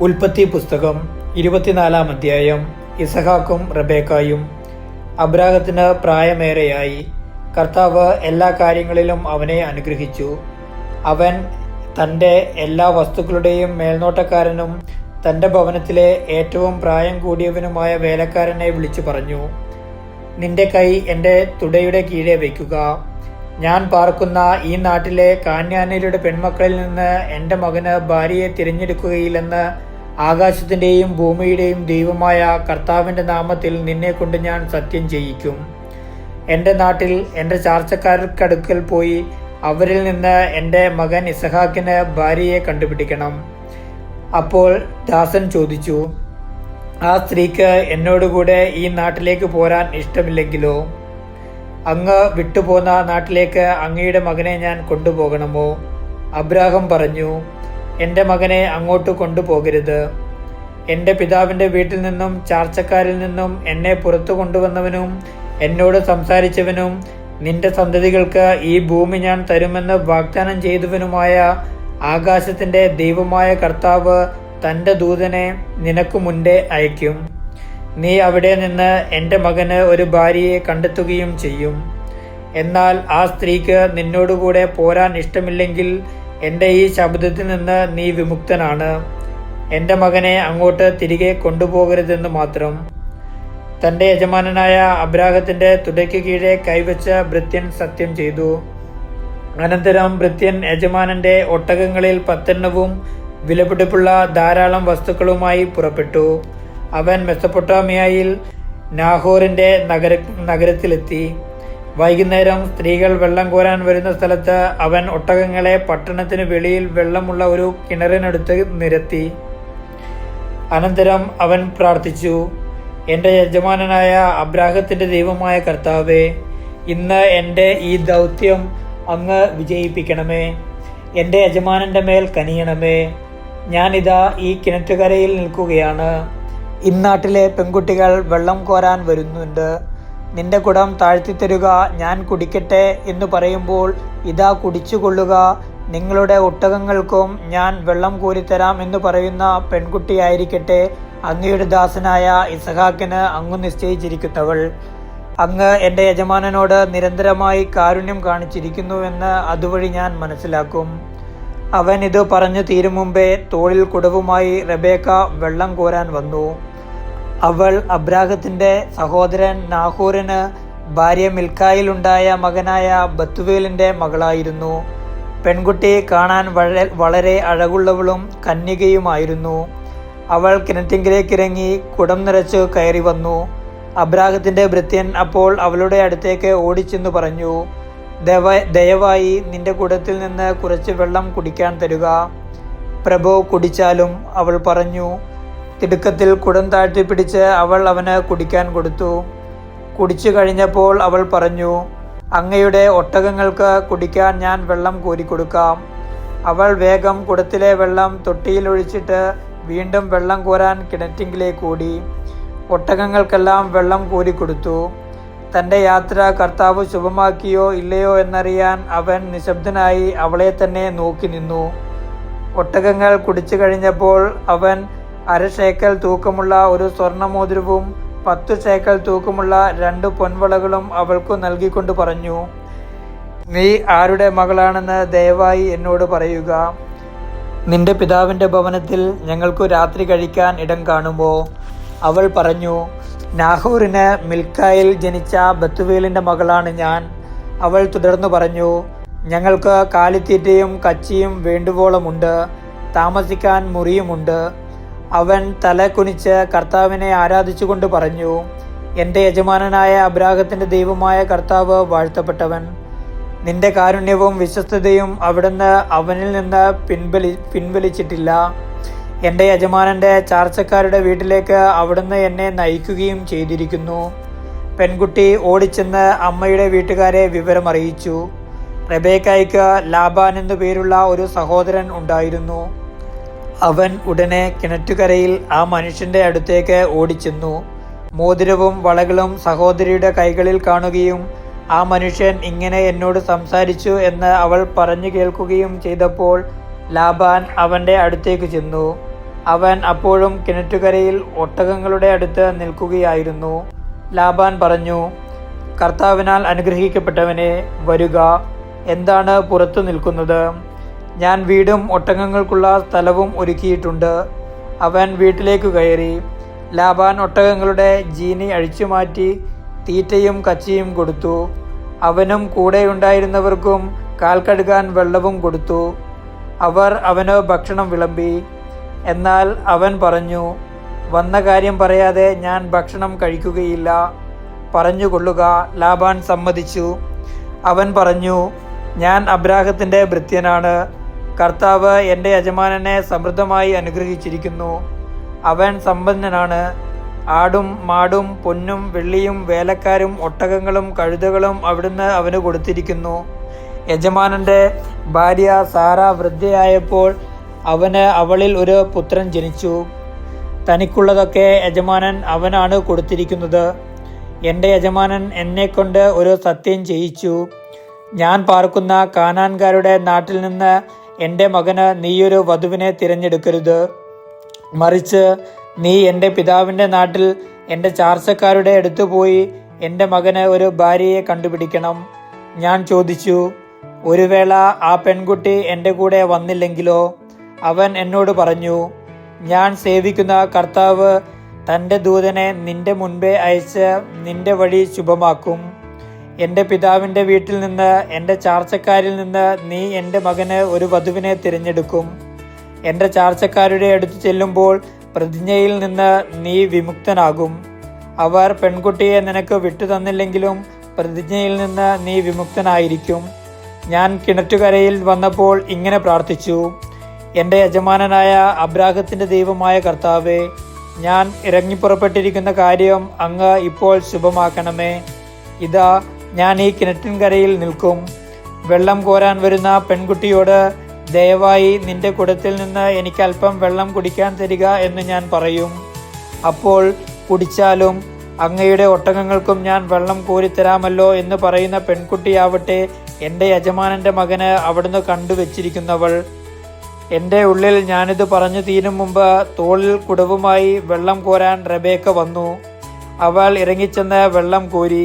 ഉൽപ്പത്തി പുസ്തകം ഇരുപത്തിനാലാം അധ്യായം ഇസഹാക്കും റബേക്കായും അബ്രാഹത്തിന് പ്രായമേറെയായി. കർത്താവ് എല്ലാ കാര്യങ്ങളിലും അവനെ അനുഗ്രഹിച്ചു. അവൻ തന്റെ എല്ലാ വസ്തുക്കളുടെയും മേൽനോട്ടക്കാരനും തന്റെ ഭവനത്തിലെ ഏറ്റവും പ്രായം കൂടിയവനുമായ വേലക്കാരനെ വിളിച്ചു പറഞ്ഞു നിന്റെ കൈ എന്റെ തുടയുടെ കീഴെ വയ്ക്കുക. ഞാൻ പാർക്കുന്ന ഈ നാട്ടിലെ കാന്യാനയിലൂടെ പെൺമക്കളിൽ നിന്ന് എന്റെ മകന് ഭാര്യയെ തിരഞ്ഞെടുക്കുകയില്ലെന്ന് ആകാശത്തിന്റെയും ഭൂമിയുടെയും ദൈവമായ കർത്താവിന്റെ നാമത്തിൽ നിന്നെ കൊണ്ട് ഞാൻ സത്യം ചെയ്യിക്കും. എന്റെ നാട്ടിൽ എന്റെ ചാർച്ചക്കാർക്കടുക്കൽ പോയി അവരിൽ നിന്ന് എന്റെ മകൻ ഇസഹാക്കിന് ഭാര്യയെ കണ്ടുപിടിക്കണം. അപ്പോൾ ദാസൻ ചോദിച്ചു ആ സ്ത്രീക്ക് എന്നോടുകൂടെ ഈ നാട്ടിലേക്ക് പോരാൻ ഇഷ്ടമില്ലെങ്കിലോ? അങ്ങ് വിട്ടുപോന്ന നാട്ടിലേക്ക് അങ്ങയുടെ മകനെ ഞാൻ കൊണ്ടുപോകണമോ? അബ്രാഹം പറഞ്ഞു എന്റെ മകനെ അങ്ങോട്ട് കൊണ്ടുപോകരുത്. എന്റെ പിതാവിന്റെ വീട്ടിൽ നിന്നും ചാർച്ചക്കാരിൽ നിന്നും എന്നെ പുറത്തു കൊണ്ടുവന്നവനും എന്നോട് സംസാരിച്ചവനും നിന്റെ സന്തതികൾക്ക് ഈ ഭൂമി ഞാൻ തരുമെന്ന് വാഗ്ദാനം ചെയ്തവനുമായ ആകാശത്തിന്റെ ദൈവമായ കർത്താവ് തന്റെ ദൂതനെ നിനക്ക് മുൻപേ അയക്കും നീ അവിടെ നിന്ന് എന്റെ മകന് ഒരു ഭാര്യയെ കണ്ടെത്തുകയും ചെയ്യും. എന്നാൽ ആ സ്ത്രീക്ക് നിന്നോടുകൂടെ പോരാൻ ഇഷ്ടമില്ലെങ്കിൽ എന്റെ ഈ ശബ്ദത്തിൽ നിന്ന് നീ വിമുക്തനാണ്. എന്റെ മകനെ അങ്ങോട്ട് തിരികെ കൊണ്ടുപോകരുതെന്ന് മാത്രം. തന്റെ യജമാനനായ അബ്രാഹത്തിന്റെ തുടയ്ക്ക് കീഴെ കൈവച്ച ഭൃത്യൻ സത്യം ചെയ്തു. അനന്തരം ഭൃത്യൻ യജമാനന്റെ ഒട്ടകങ്ങളിൽ പത്തെണ്ണവും വിലപിടിപ്പുള്ള ധാരാളം വസ്തുക്കളുമായി പുറപ്പെട്ടു. അവൻ മെസ്സപ്പൊട്ടാമിയയിൽ നാഹോറിന്റെ നഗര നഗരത്തിലെത്തി. വൈകുന്നേരം സ്ത്രീകൾ വെള്ളം കോരാൻ വരുന്ന സ്ഥലത്ത് അവൻ ഒട്ടകങ്ങളെ പട്ടണത്തിന് വെളിയിൽ വെള്ളമുള്ള ഒരു കിണറിനടുത്ത് നിരത്തി. അനന്തരം അവൻ പ്രാർത്ഥിച്ചു എന്റെ യജമാനനായ അബ്രാഹത്തിന്റെ ദൈവമായ കർത്താവേ ഇന്ന് എന്റെ ഈ ദൗത്യം അങ്ങ് വിജയിപ്പിക്കണമേ. എന്റെ യജമാനന്റെ മേൽ കനിയണമേ. ഞാനിതാ ഈ കിണറ്റുകരയിൽ നിൽക്കുകയാണ്. ഇന്നാട്ടിലെ പെൺകുട്ടികൾ വെള്ളം കോരാൻ വരുന്നുണ്ട്. നിന്റെ കുടം താഴ്ത്തിത്തരുക ഞാൻ കുടിക്കട്ടെ എന്ന് പറയുമ്പോൾ ഇതാ കുടിച്ചുകൊള്ളുക നിങ്ങളുടെ ഒട്ടകങ്ങൾക്കും ഞാൻ വെള്ളം കോരിത്തരാം എന്ന് പറയുന്ന പെൺകുട്ടിയായിരിക്കട്ടെ അങ്ങയുടെ ദാസനായ ഇസഹാക്കിന് അങ്ങ് നിശ്ചയിച്ചിരിക്കുന്നവൾ. അങ്ങ് എന്റെ യജമാനനോട് നിരന്തരമായി കാരുണ്യം കാണിച്ചിരിക്കുന്നുവെന്ന് അതുവഴി ഞാൻ മനസ്സിലാക്കും. അവൻ ഇത് പറഞ്ഞു തീരും മുമ്പേ തോളിൽ കുടവുമായി റബേക്ക വെള്ളം കോരാൻ വന്നു. അവൾ അബ്രാഹത്തിന്റെ സഹോദരൻ നാഹൂറിന് ഭാര്യ മിൽക്കായിലുണ്ടായ മകനായ ബത്തുവേലിന്റെ മകളായിരുന്നു. പെൺകുട്ടി കാണാൻ വളരെ അഴകുള്ളവളും കന്യകയുമായിരുന്നു. അവൾ കിണറ്റിങ്കിലേക്ക് ഇറങ്ങി കുടം നിറച്ച് കയറി വന്നു. അബ്രാഹത്തിന്റെ ഭൃത്യൻ അപ്പോൾ അവളുടെ അടുത്തേക്ക് ഓടിച്ചെന്ന് പറഞ്ഞു ദയവ ദയവായി നിന്റെ കുടത്തിൽ നിന്ന് കുറച്ച് വെള്ളം കുടിക്കാൻ തരുക. പ്രഭോ കുടിച്ചാലും അവൾ പറഞ്ഞു. തിടുക്കത്തിൽ കുടം താഴ്ത്തി പിടിച്ച് അവൾ അവന് കുടിക്കാൻ കൊടുത്തു. കുടിച്ചു കഴിഞ്ഞപ്പോൾ അവൾ പറഞ്ഞു അങ്ങയുടെ ഒട്ടകങ്ങൾക്ക് കുടിക്കാൻ ഞാൻ വെള്ളം കോരിക്കൊടുക്കാം അവൾ വേഗം കുടത്തിലെ വെള്ളം തൊട്ടിയിൽ ഒഴിച്ചിട്ട് വീണ്ടും വെള്ളം കോരാൻ കിണറ്റിങ്കിലേക്ക് ഓടി. ഒട്ടകങ്ങൾക്കെല്ലാം വെള്ളം കോരിക്കൊടുത്തു തന്റെ യാത്ര കർത്താവ് ശുഭമാക്കിയോ ഇല്ലയോ എന്നറിയാൻ അവൻ നിശബ്ദനായി അവളെ തന്നെ നോക്കി നിന്നു. ഒട്ടകങ്ങൾ കുടിച്ചു കഴിഞ്ഞപ്പോൾ അവൻ അര ഷേക്കൽ തൂക്കമുള്ള ഒരു സ്വർണമോതിരവും പത്തു ഷേക്കൽ തൂക്കമുള്ള രണ്ട് പൊൻവളകളും അവൾക്കു നൽകിക്കൊണ്ട് പറഞ്ഞു നീ ആരുടെ മകളാണെന്ന് ദയവായി എന്നോട് പറയുക. നിന്റെ പിതാവിന്റെ ഭവനത്തിൽ ഞങ്ങൾക്കു രാത്രി കഴിക്കാൻ ഇടം കാണുമോ? അവൾ പറഞ്ഞു നാഹൂറിന് മിൽക്കായിൽ ജനിച്ച ബത്തുവേലിന്റെ മകളാണ് ഞാൻ. അവൾ തുടർന്നു പറഞ്ഞു ഞങ്ങൾക്ക് കാലിത്തീറ്റയും കച്ചിയും വേണ്ടുവോളമുണ്ട് താമസിക്കാൻ മുറിയുമുണ്ട്. അവൻ തല കുനിച്ച് കർത്താവിനെ ആരാധിച്ചുകൊണ്ട് പറഞ്ഞു എന്റെ യജമാനനായ അബ്രാഹത്തിന്റെ ദൈവമായ കർത്താവ് വാഴ്ത്തപ്പെട്ടവൻ. നിന്റെ കാരുണ്യവും വിശ്വസ്തതയും അവിടുന്ന് അവനിൽ നിന്ന് പിൻവലി പിൻവലിച്ചിട്ടില്ല. എന്റെ യജമാനന്റെ ചാർച്ചക്കാരുടെ വീട്ടിലേക്ക് അവിടുന്ന് എന്നെ നയിക്കുകയും ചെയ്തിരിക്കുന്നു. പെൺകുട്ടി ഓടിച്ചെന്ന് അമ്മയുടെ വീട്ടുകാരെ വിവരമറിയിച്ചു. റബേക്കായ്ക്ക് ലാബാൻ എന്നു പേരുള്ള ഒരു സഹോദരൻ ഉണ്ടായിരുന്നു. അവൻ ഉടനെ കിണറ്റുകരയിൽ ആ മനുഷ്യന്റെ അടുത്തേക്ക് ഓടിച്ചെന്നു. മോതിരവും വളകളും സഹോദരിയുടെ കൈകളിൽ കാണുകയും ആ മനുഷ്യൻ ഇങ്ങനെ എന്നോട് സംസാരിച്ചു എന്ന് അവൾ പറഞ്ഞു കേൾക്കുകയും ചെയ്തപ്പോൾ ലാബാൻ അവന്റെ അടുത്തേക്ക് ചെന്നു. അവൻ അപ്പോഴും കിണറ്റുകരയിൽ ഒട്ടകങ്ങളുടെ അടുത്ത് നിൽക്കുകയായിരുന്നു. ലാബാൻ പറഞ്ഞു കർത്താവിനാൽ അനുഗ്രഹിക്കപ്പെട്ടവനെ വരുക. എന്താണ് പുറത്തു നിൽക്കുന്നത്? ഞാൻ വീടും ഒട്ടകങ്ങൾക്കുള്ള സ്ഥലവും ഒരുക്കിയിട്ടുണ്ട്. അവൻ വീട്ടിലേക്ക് കയറി. ലാബാൻ ഒട്ടകങ്ങളുടെ ജീനി അഴിച്ചുമാറ്റി തീറ്റയും കച്ചിയും കൊടുത്തു. അവനും കൂടെയുണ്ടായിരുന്നവർക്കും കാൽ കഴുകാൻ വെള്ളവും കൊടുത്തു. അവർ അവന് ഭക്ഷണം വിളമ്പി. എന്നാൽ അവൻ പറഞ്ഞു വന്ന കാര്യം പറയാതെ ഞാൻ ഭക്ഷണം കഴിക്കുകയില്ല. പറഞ്ഞുകൊള്ളുക ലാബാൻ സമ്മതിച്ചു. അവൻ പറഞ്ഞു ഞാൻ അബ്രാഹത്തിന്റെ ഭൃത്യനാണ്. കർത്താവ് എന്റെ യജമാനനെ സമൃദ്ധമായി അനുഗ്രഹിച്ചിരിക്കുന്നു. അവൻ സമ്പന്നനാണ്. ആടും മാടും പൊന്നും വെള്ളിയും വേലക്കാരും ഒട്ടകങ്ങളും കഴുതകളും അവിടുന്ന് അവന് കൊടുത്തിരിക്കുന്നു. യജമാനന്റെ ഭാര്യ സാറ വൃദ്ധയായപ്പോൾ അവന് അവളിൽ ഒരു പുത്രൻ ജനിച്ചു. തനിക്കുള്ളതൊക്കെ യജമാനൻ അവനാണ് കൊടുത്തിരിക്കുന്നത്. എന്റെ യജമാനൻ എന്നെക്കൊണ്ട് ഒരു സത്യം ചെയ്യിച്ചു. ഞാൻ പാർക്കുന്ന കാനാൻകാരുടെ നാട്ടിൽ നിന്ന് എന്റെ മകന് നീയൊരു വധുവിനെ തിരഞ്ഞെടുക്കരുത്. മറിച്ച് നീ എന്റെ പിതാവിന്റെ നാട്ടിൽ എന്റെ ചാർച്ചക്കാരുടെ അടുത്ത് പോയി എന്റെ മകന് ഒരു ഭാര്യയെ കണ്ടുപിടിക്കണം. ഞാൻ ചോദിച്ചു ഒരു വേള ആ പെൺകുട്ടി എന്റെ കൂടെ വന്നില്ലെങ്കിലോ? അവൻ എന്നോട് പറഞ്ഞു ഞാൻ സേവിക്കുന്ന കർത്താവ് തന്റെ ദൂതനെ നിന്റെ മുൻപേ അയച്ച് നിന്റെ വഴി ശുഭമാക്കും. എന്റെ പിതാവിന്റെ വീട്ടിൽ നിന്ന് എന്റെ ചാർച്ചക്കാരിൽ നിന്ന് നീ എന്റെ മകന് ഒരു വധുവിനെ തിരഞ്ഞെടുക്കും. എന്റെ ചാർച്ചക്കാരുടെ അടുത്ത് ചെല്ലുമ്പോൾ പ്രതിജ്ഞയിൽ നിന്ന് നീ വിമുക്തനാകും. അവർ പെൺകുട്ടിയെ നിനക്ക് വിട്ടു തന്നില്ലെങ്കിലും പ്രതിജ്ഞയിൽ നിന്ന് നീ വിമുക്തനായിരിക്കും. ഞാൻ കിണറ്റുകരയിൽ വന്നപ്പോൾ ഇങ്ങനെ പ്രാർത്ഥിച്ചു. എന്റെ യജമാനനായ അബ്രാഹത്തിന്റെ ദൈവമായ കർത്താവെ ഞാൻ ഇറങ്ങിപ്പുറപ്പെട്ടിരിക്കുന്ന കാര്യം അങ്ങ് ഇപ്പോൾ ശുഭമാക്കണമേ. ഇതാ ഞാൻ ഈ കിണറ്റിൻകരയിൽ നിൽക്കും. വെള്ളം കോരാൻ വരുന്ന പെൺകുട്ടിയോട് ദയവായി നിന്റെ കുടത്തിൽ നിന്ന് എനിക്ക് അല്പം വെള്ളം കുടിക്കാൻ തരിക എന്ന് ഞാൻ പറയും. അപ്പോൾ കുടിച്ചാലും അങ്ങയുടെ ഒട്ടകങ്ങൾക്കും ഞാൻ വെള്ളം കോരിത്തരാമല്ലോ എന്ന് പറയുന്ന പെൺകുട്ടിയാവട്ടെ എന്റെ യജമാനന്റെ മകന് അവിടുന്ന് കണ്ടുവച്ചിരിക്കുന്നവൾ എന്റെ ഉള്ളിൽ ഞാനിത് പറഞ്ഞു തീരും മുമ്പ് തോളിൽ കുടവുമായി വെള്ളം കോരാൻ റബേക്ക വന്നു. അവൾ ഇറങ്ങിച്ചെന്ന് വെള്ളം കോരി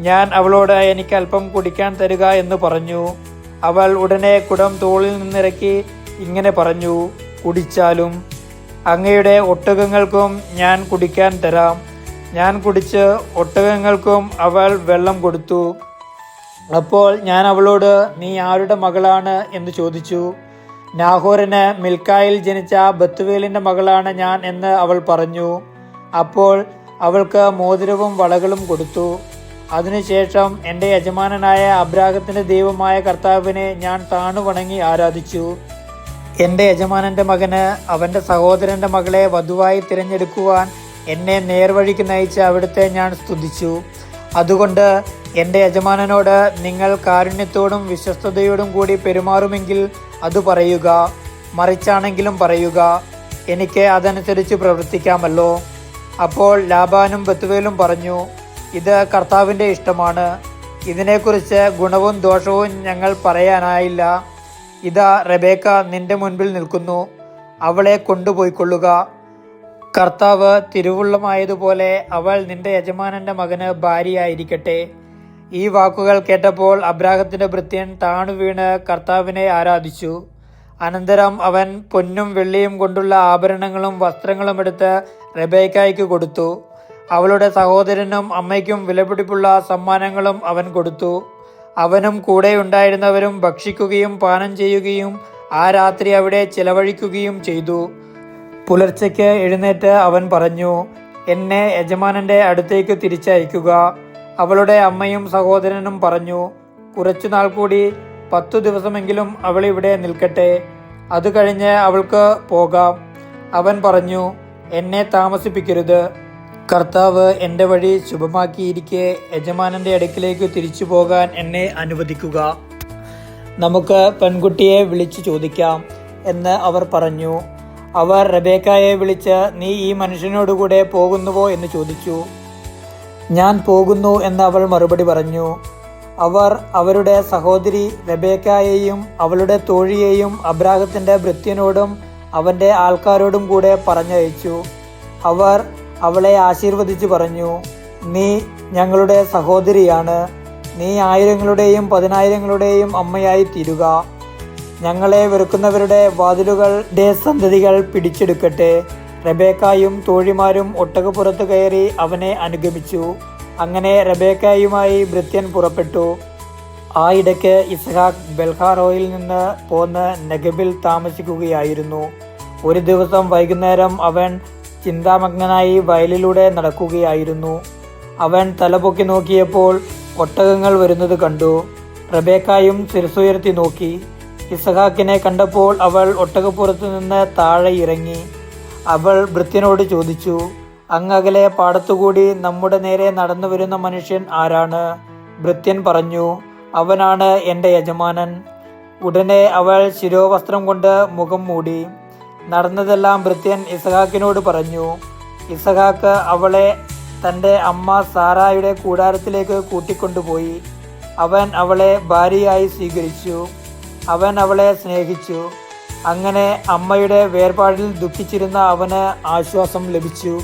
ഞാൻ അവളോട് എനിക്ക് അല്പം കുടിക്കാൻ തരുക എന്ന് പറഞ്ഞു. അവൾ ഉടനെ കുടം തോളിൽ നിന്നിറക്കി ഇങ്ങനെ പറഞ്ഞു കുടിച്ചാലും അങ്ങയുടെ ഒട്ടകങ്ങൾക്കും ഞാൻ കുടിക്കാൻ തരാം. ഞാൻ കുടിച്ച് ഒട്ടകങ്ങൾക്കും അവൾ വെള്ളം കൊടുത്തു. അപ്പോൾ ഞാൻ അവളോട് നീ ആരുടെ മകളാണ്? എന്ന് ചോദിച്ചു. നാഹോറിന് മിൽക്കായിൽ ജനിച്ച ബത്തുവേലിന്റെ മകളാണ് ഞാൻ എന്ന് അവൾ പറഞ്ഞു. അപ്പോൾ അവൾക്ക് മോതിരവും വളകളും കൊടുത്തു. അതിനുശേഷം എന്റെ യജമാനനായ അബ്രാഹത്തിന്റെ ദൈവമായ കർത്താവിനെ ഞാൻ താണു വണങ്ങി ആരാധിച്ചു. എന്റെ യജമാനന്റെ മകന് അവന്റെ സഹോദരന്റെ മകളെ വധുവായി തിരഞ്ഞെടുക്കുവാൻ എന്നെ നേർവഴിക്ക് നയിച്ച അവിടുത്തെ ഞാൻ സ്തുതിച്ചു. അതുകൊണ്ട് എന്റെ യജമാനനോട് നിങ്ങൾ കാരുണ്യത്തോടും വിശ്വസ്തയോടും കൂടി പെരുമാറുമെങ്കിൽ അത് പറയുക മറിച്ചാണെങ്കിലും പറയുക എനിക്ക് അതനുസരിച്ച് പ്രവർത്തിക്കാമല്ലോ. അപ്പോൾ ലാബാനും ബത്തുവേലും പറഞ്ഞു ഇത് കർത്താവിന്റെ ഇഷ്ടമാണ്. ഇതിനെക്കുറിച്ച് ഗുണവും ദോഷവും ഞങ്ങൾ പറയാനായില്ല. ഇതാ റബേക്ക നിന്റെ മുൻപിൽ നിൽക്കുന്നു. അവളെ കൊണ്ടുപോയിക്കൊള്ളുക. കർത്താവ് തിരുവുള്ളമായതുപോലെ അവൾ നിന്റെ യജമാനന്റെ മകന് ഭാര്യയായിരിക്കട്ടെ. ഈ വാക്കുകൾ കേട്ടപ്പോൾ അബ്രാഹത്തിന്റെ ഭൃത്യൻ താണു വീണ് കർത്താവിനെ ആരാധിച്ചു. അനന്തരം അവൻ പൊന്നും വെള്ളിയും കൊണ്ടുള്ള ആഭരണങ്ങളും വസ്ത്രങ്ങളും എടുത്ത് റബേക്കായ്ക്ക് കൊടുത്തു. അവളുടെ സഹോദരനും അമ്മയ്ക്കും വിലപിടിപ്പുള്ള സമ്മാനങ്ങളും അവൻ കൊടുത്തു. അവനും കൂടെ ഉണ്ടായിരുന്നവരും ഭക്ഷിക്കുകയും പാനം ചെയ്യുകയും ആ രാത്രി അവിടെ ചിലവഴിക്കുകയും ചെയ്തു. പുലർച്ചയ്ക്ക് എഴുന്നേറ്റ് അവൻ പറഞ്ഞു എന്നെ യജമാനന്റെ അടുത്തേക്ക് തിരിച്ചയക്കുക. അവളുടെ അമ്മയും സഹോദരനും പറഞ്ഞു കുറച്ചുനാൾ കൂടി പത്തു ദിവസമെങ്കിലും അവൾ ഇവിടെ നിൽക്കട്ടെ. അത് കഴിഞ്ഞ് അവൾക്ക് പോകാം. അവൻ പറഞ്ഞു എന്നെ താമസിപ്പിക്കരുത്. കർത്താവ് എന്റെ വഴി ശുഭമാക്കിയിരിക്കെ യജമാനന്റെ അടുക്കിലേക്ക് തിരിച്ചു പോകാൻ എന്നെ അനുവദിക്കുക. നമുക്ക് പെൺകുട്ടിയെ വിളിച്ചു ചോദിക്കാം എന്ന് അവർ പറഞ്ഞു. അവർ റബേക്കായെ വിളിച്ച് നീ ഈ മനുഷ്യനോടുകൂടെ പോകുന്നുവോ? എന്ന് ചോദിച്ചു. ഞാൻ പോകുന്നു എന്ന് അവൾ മറുപടി പറഞ്ഞു. അവർ അവരുടെ സഹോദരി റബേക്കായെയും അവളുടെ തോഴിയെയും അബ്രാഹത്തിന്റെ ഭൃത്യനോടും അവന്റെ ആൾക്കാരോടും കൂടെ പറഞ്ഞയച്ചു. അവർ അവളെ ആശീർവദിച്ചു പറഞ്ഞു നീ ഞങ്ങളുടെ സഹോദരിയാണ്. നീ ആയിരങ്ങളുടെയും പതിനായിരങ്ങളുടെയും അമ്മയായി തീരുക. ഞങ്ങളെ വെറുക്കുന്നവരുടെ വാതിലുകളുടെ സന്തതികൾ പിടിച്ചെടുക്കട്ടെ. റബേക്കായും തോഴിമാരും ഒട്ടകപ്പുറത്ത് കയറി അവനെ അനുഗമിച്ചു. അങ്ങനെ റബേക്കായുമായി ഭൃത്യൻ പുറപ്പെട്ടു. ആ ഇടയ്ക്ക് ഇസ്ഹാഖ് ബെൽഹാറോയിൽ നിന്ന് പോന്ന് നഗബിൽ താമസിക്കുകയായിരുന്നു. ഒരു ദിവസം വൈകുന്നേരം അവൻ ചിന്താമഗ്നനായി വയലിലൂടെ നടക്കുകയായിരുന്നു. അവൻ തലപൊക്കി നോക്കിയപ്പോൾ ഒട്ടകങ്ങൾ വരുന്നത് കണ്ടു. റബേക്കായും ശിരസുയർത്തി നോക്കി. ഇസഹാക്കിനെ കണ്ടപ്പോൾ അവൾ ഒട്ടകപ്പുറത്ത് നിന്ന് താഴെ ഇറങ്ങി. അവൾ ഭൃത്യനോട് ചോദിച്ചു അങ്ങകലെ പാടത്തുകൂടി നമ്മുടെ നേരെ നടന്നു വരുന്ന മനുഷ്യൻ ആരാണ്? ഭൃത്യൻ പറഞ്ഞു അവനാണ് എന്റെ യജമാനൻ. ഉടനെ അവൾ ശിരോവസ്ത്രം കൊണ്ട് മുഖം മൂടി. നടന്നതെല്ലാം ഭൃത്യൻ ഇസഹാക്കിനോട് പറഞ്ഞു. ഇസഹാക്ക് അവളെ തന്റെ അമ്മ സാറായുടെ കൂടാരത്തിലേക്ക് കൂട്ടിക്കൊണ്ടുപോയി. അവൻ അവളെ ഭാര്യയായി സ്വീകരിച്ചു. അവൻ അവളെ സ്നേഹിച്ചു. അങ്ങനെ അമ്മയുടെ വേർപാടിൽ ദുഃഖിച്ചിരുന്ന അവന് ആശ്വാസം ലഭിച്ചു.